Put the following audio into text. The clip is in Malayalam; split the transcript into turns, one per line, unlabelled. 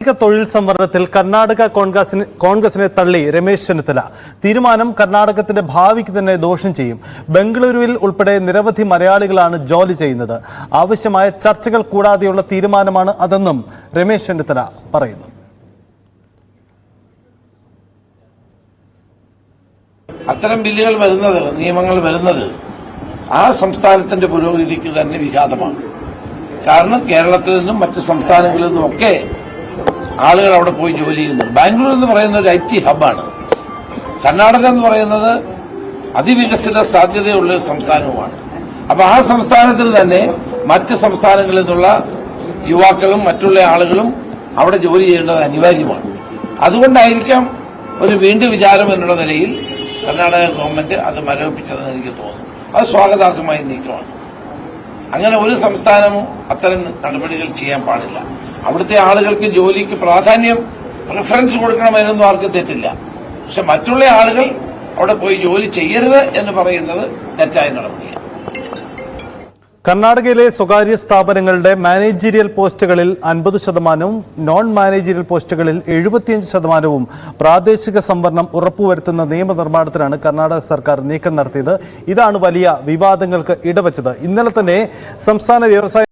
കാർഷിക തൊഴിൽ സംവരണത്തിൽ കർണാടക കോൺഗ്രസിന് കോൺഗ്രസിനെ തള്ളി രമേശ് ചെന്നിത്തല. തീരുമാനം കർണാടകത്തിന്റെ ഭാവിക്ക് തന്നെ ദോഷം ചെയ്യും. ബംഗളൂരുവിൽ ഉൾപ്പെടെ നിരവധി മലയാളികളാണ് ജോലി ചെയ്യുന്നത്. ആവശ്യമായ ചർച്ചകൾ കൂടാതെയുള്ള തീരുമാനമാണ് അതെന്നും രമേശ് ചെന്നിത്തല പറയുന്നു.
അത്തരം ബില്ലുകൾ വരുന്നത് നിയമങ്ങൾ വരുന്നത് ആ സംസ്ഥാനത്തിന്റെ പുരോഗതിക്ക് തന്നെ വിഘാതമാണ്. കാരണം കേരളത്തിൽ നിന്നും മറ്റ് സംസ്ഥാനങ്ങളിൽ നിന്നും ഒക്കെ ആളുകൾ അവിടെ പോയി ജോലി ചെയ്യുന്നുണ്ട്. ബാംഗ്ലൂർ എന്ന് പറയുന്ന ഒരു ഐ ടി ഹബ്ബാണ് കർണാടക എന്ന് പറയുന്നത് അതിവികസിത സാധ്യതയുള്ള ഒരു സംസ്ഥാനവുമാണ്. അപ്പൊ ആ സംസ്ഥാനത്തിൽ തന്നെ മറ്റ് സംസ്ഥാനങ്ങളിൽ നിന്നുള്ള യുവാക്കളും മറ്റുള്ള ആളുകളും അവിടെ ജോലി ചെയ്യേണ്ടത് അനിവാര്യമാണ്. അതുകൊണ്ടായിരിക്കാം ഒരു വീണ്ടും വിചാരം എന്നുള്ള നിലയിൽ കർണാടക ഗവൺമെന്റ് അത് മരവിപ്പിച്ചതെന്ന് എനിക്ക് തോന്നുന്നു. അത് സ്വാഗതാർഹമായ നീക്കമാണ്. അങ്ങനെ ഒരു സംസ്ഥാനവും അത്തരം നടപടികൾ ചെയ്യാൻ പാടില്ല. അവിടുത്തെ ആളുകൾക്ക് ജോലിക്ക് പ്രാധാന്യം പ്രിഫറൻസ് കൊടുക്കണമെന്നൊന്നും ആർക്കും തെറ്റില്ല. പക്ഷെ മറ്റുള്ള ആളുകൾ അവിടെ പോയി ജോലി ചെയ്യരുത് എന്ന് പറയുന്നത് തെറ്റായ നടപടിയാണ്.
കർണാടകയിലെ സ്വകാര്യ സ്ഥാപനങ്ങളുടെ മാനേജീരിയൽ പോസ്റ്റുകളിൽ അൻപത് ശതമാനവും നോൺ മാനേജീരിയൽ പോസ്റ്റുകളിൽ എഴുപത്തിയഞ്ച് ശതമാനവും പ്രാദേശിക സംവരണം ഉറപ്പുവരുത്തുന്ന നിയമനിർമ്മാണത്തിനാണ് കർണാടക സർക്കാർ നീക്കം നടത്തിയത്. ഇതാണ് വലിയ വിവാദങ്ങൾക്ക് ഇടവച്ചത്. ഇന്നലെ തന്നെ സംസ്ഥാന വ്യവസായ